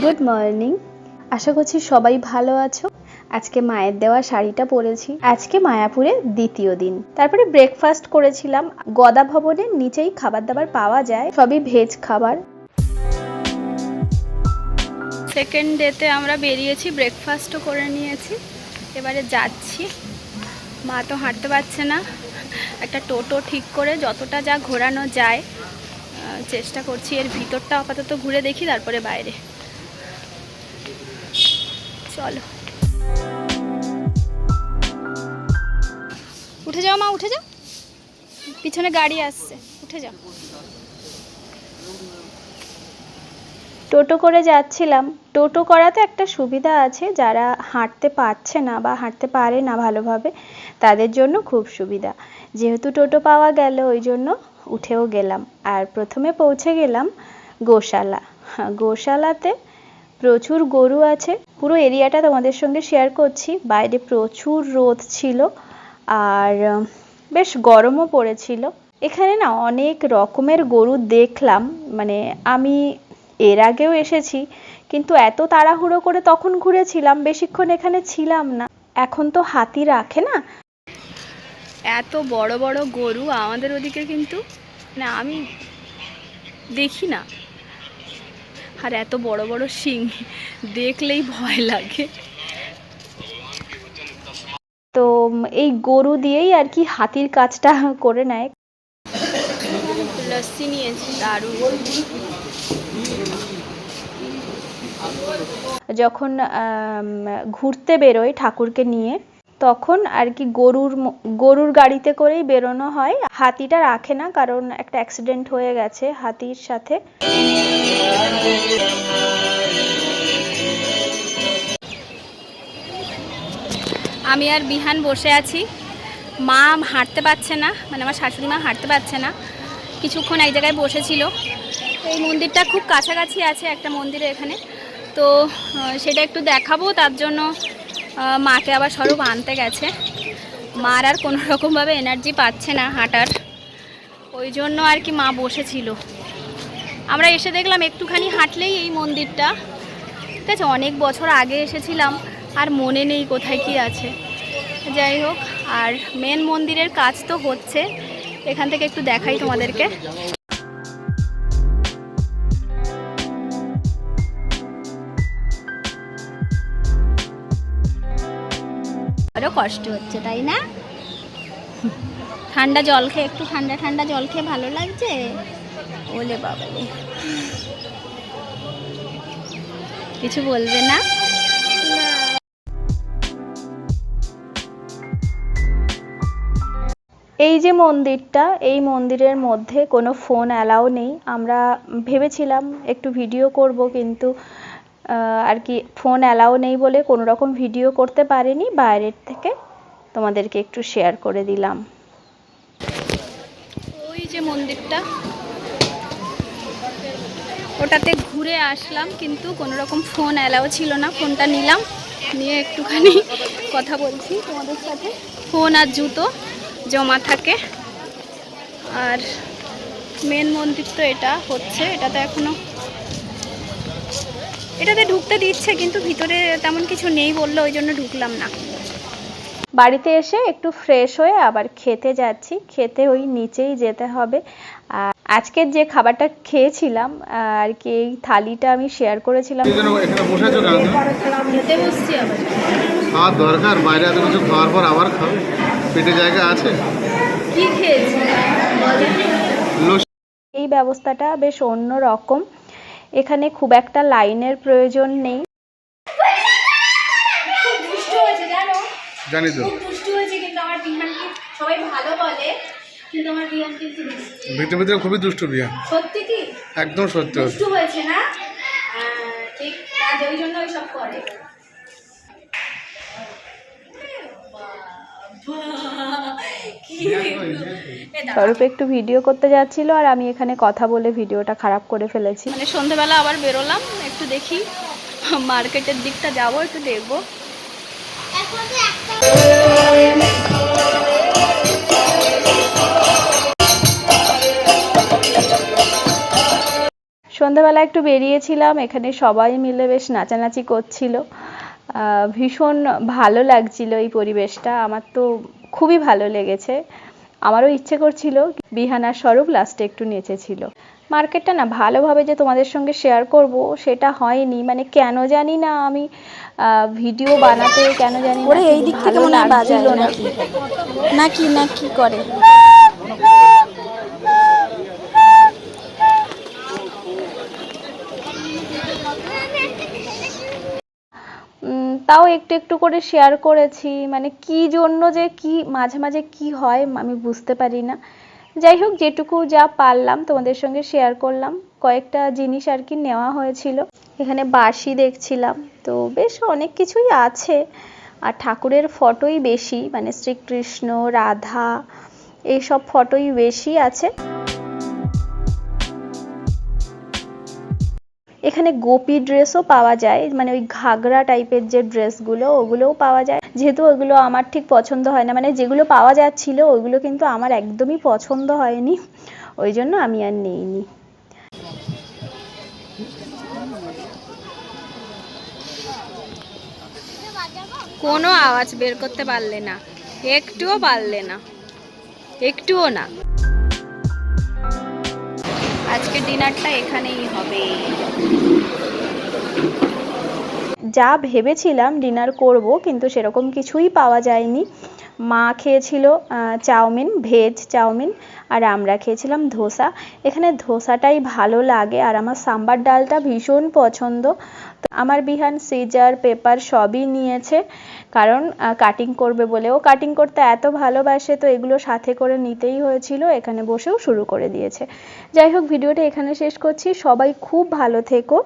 Good morning আশা করছি সবাই ভালো আছো। আজকে মায়ের দেওয়া শাড়িটা পরেছি। আজকে মায়াপুরে দ্বিতীয় দিন। তারপরে ব্রেকফাস্ট করেছিলাম। গদা ভবনের নিচেই খাবার দাবার পাওয়া যায়। সবই ভেজ খাবার। সেকেন্ড ডেতে আমরা বেরিয়েছি ব্রেকফাস্টও করে নিয়েছি। এবারে যাচ্ছি। মা তো হাঁটতে পারছে না। একটা টোটো ঠিক করে যতটা যা ঘোরানো যায় চেষ্টা করছি এর ভিতরটা আপাতত ঘুরে দেখি, তারপরে বাইরে। চলো। উঠে যাও মা, উঠে যাও। পিছনে গাড়ি আসছে। উঠে যাও। টোটো করে যাচ্ছিলাম। টোটো করাতে একটা সুবিধা আছে যারা হাঁটতে পারছে না বা হাঁটতে পারে না ভালোভাবে তাদের জন্য খুব সুবিধা। যেহেতু টোটো পাওয়া গেল ওই জন্য উঠেও গেলাম। আর প্রথমে পৌঁছে গেলাম গোশালা। হ্যাঁ, গোশালাতে প্রচুর গরু আছে। পুরো এরিয়াটা তোমাদের সঙ্গে শেয়ার করছি। বাইরে প্রচুর রোদ ছিল আর বেশ গরমও পড়েছিল। এখানে না অনেক রকমের গরু দেখলাম। মানে আমি এর আগেও এসেছি কিন্তু এত তাড়াহুড়ো করে তখন ঘুরেছিলাম বেশিক্ষণ এখানে ছিলাম না। এখন তো হাতি রাখে না। এত বড় বড় গরু আমাদের ওদিকে কিন্তু না আমি দেখি না। আর এত বড় বড় শিং দেখলেই ভয় লাগে। তো এই গরু দিয়েই আর কি হাতির কাজটা করে নেয়। লস্যি নিয়েছি যখন ঘুরতে বেরোয় ঠাকুরকে নিয়ে, তখন আর কি গরুর গরুর গাড়িতে করেই বেরোনো হয়। হাতিটা রাখে না, কারণ একটা অ্যাক্সিডেন্ট হয়ে গেছে হাতির সাথে। আমি আর বিহান বসে আছি। মা হাঁটতে পারছে না মানে আমার শাশুড়ি মা হাঁটতে পারছে না। কিছুক্ষণ এক জায়গায় বসেছিল। এই মন্দিরটা খুব কাছাকাছি আছে একটা মন্দিরে এখানে। তো সেটা একটু দেখাবো, তার জন্য মাকে আবার স্বরূপ আনতে গেছে। মার আর কোনো রকমভাবে এনার্জি পাচ্ছে না হাঁটার। ওই জন্য আর কি মা বসেছিল। আমরা এসে দেখলাম একটুখানি হাঁটলেই এই মন্দিরটা। ঠিক আছে, অনেক বছর আগে এসেছিলাম, আর মনে নেই কোথায় কি আছে। যাই হোক, আর মেন মন্দিরের কাজ তো হচ্ছে। এখান থেকে একটু দেখাই তোমাদেরকে। আরও কষ্ট হচ্ছে, তাই না? ঠান্ডা জল খেয়ে, একটু ঠান্ডা ঠান্ডা জল খেয়ে ভালো লাগছে? ওলে বাবালে। কিছু বলবে না? এই যে মন্দিরটা, এই মন্দিরের মধ্যে কোনো ফোন অ্যালাউ নেই। আমরা ভেবেছিলাম একটু ভিডিও করব কিন্তু আর কি ফোন অ্যালাউ নেই বলে কোনো রকম ভিডিও করতে পারিনি। বাইরের থেকে তোমাদেরকে একটু শেয়ার করে দিলাম। ওই যে মন্দিরটা, ওটাতে ঘুরে আসলাম কিন্তু কোনো রকম ফোন অ্যালাউ ছিল না। ফোনটা নিলাম, নিয়ে একটুখানি কথা বলছি তোমাদের সাথে। ফোন আর জুতো জমা থাকে। আর মেন মন্দির তো এটা হচ্ছে এটাতে এখনও এটাতে ঢুকতে দিচ্ছে কিন্তু ভিতরে তেমন কিছু নেই বলল ওই জন্য ঢুকলাম না। বাড়িতে এসে একটু ফ্রেশ হয়ে আবার খেতে যাচ্ছি খেতে ওই নিচেই যেতে হবে। আর আজকের যে খাবারটা খেয়েছিলাম আর কি এই থালিটা আমি শেয়ার করেছিলাম। দরকার বাইরে এত কিছু খাওয়ার পর আবার খাবে। পেটে জায়গা আছে? কি খেয়েছি এই ব্যবস্থাটা বেশ অন্য রকম। এখানে খুব একটা লাইনের প্রয়োজন নেই। দুষ্ট হয়েছে জানো? জানি তো। খুব দুষ্টু হয়েছে কিন্তু আমার বিহানকে সবাই ভালো বলে কিন্তু আমার বিহান কিন্তু ভিতরে ভিতরে খুবই দুষ্টু বিয়া সত্যি কি? একদম সত্যি। দুষ্টু হয়েছে না? ঠিক কাজ ওই জন্য ওই সব করে। স্বরূপ একটু ভিডিও করতে যাচ্ছিল আর আমি এখানে কথা বলে ভিডিওটা খারাপ করে ফেলেছি। মানে সন্ধেবেলা আবার বেরোলাম একটু দেখি মার্কেটের দিকটা যাব একটু দেখব। সন্ধ্যাবেলা একটু বেরিয়েছিলাম এখানে সবাই মিলে বেশ নাচানাচি করছিল। ভীষণ ভালো লাগছিল এই পরিবেশটা। আমার তো খুবই ভালো লেগেছে। আমারও ইচ্ছে করছিল বিহানার স্বরূপ লাস্টে একটু নেচেছিল। মার্কেটটা না ভালোভাবে যে তোমাদের সঙ্গে শেয়ার করব সেটা হয়নি। মানে কেন জানি না আমি ভিডিও বানাতে কেন জানি না এই দিক থেকে মনে। নাকি? নাকি না কি করে। তাও একটু একটু করে শেয়ার করেছি। মানে কি জন্য যে কি, মাঝে মাঝে কি হয় আমি বুঝতে পারি না। যাই হোক, যেটুকু যা পারলাম তোমাদের সঙ্গে শেয়ার করলাম। কয়েকটা জিনিস আর কি নেওয়া হয়েছিল। এখানে বাঁশি দেখছিলাম। তো বেশ অনেক কিছুই আছে। আর ঠাকুরের ফটোই বেশি। মানে শ্রীকৃষ্ণ, রাধা, এইসব ফটোই বেশি আছে। এখানে গোপী ড্রেসও পাওয়া যায় মানে ওই ঘাগরা টাইপের যে ড্রেসগুলো ওগুলোও পাওয়া যায়। যেহেতু ওগুলো আমার ঠিক পছন্দ হয় না মানে যেগুলো পাওয়া যাচ্ছিল, ওগুলো কিন্তু আমার একদমই পছন্দ হয়নি। ওই জন্য আমি আর নেইনি। কোনো আওয়াজ বের করতে পারলে না। একটুও পারলে না। একটুও না। আজকে ডিনারটা এখানেই হবে। যা ভেবেছিলাম ডিনার করব, কিন্তু সেরকম কিছুই পাওয়া যায়নি। মা খেয়েছিল চাউমিন, ভেজ চাউমিন, আর আমরা খেয়েছিলাম ধোসা। এখানে ধোসাটাই ভালো লাগে, আর আমার সাম্বার ডালটা ভীষণ পছন্দ। আমার বিহান সিজার পেপার সবই নিয়েছে, কারণ কাটিং করবে বলে। ও কাটিং করতে এত ভালোবাসে, তো এগুলো সাথে করে নিতেই হয়েছিল, এখানে বসেও শুরু করে দিয়েছে। যাই হোক, ভিডিওটা এখানে শেষ করছি। সবাই খুব ভালো থেকো।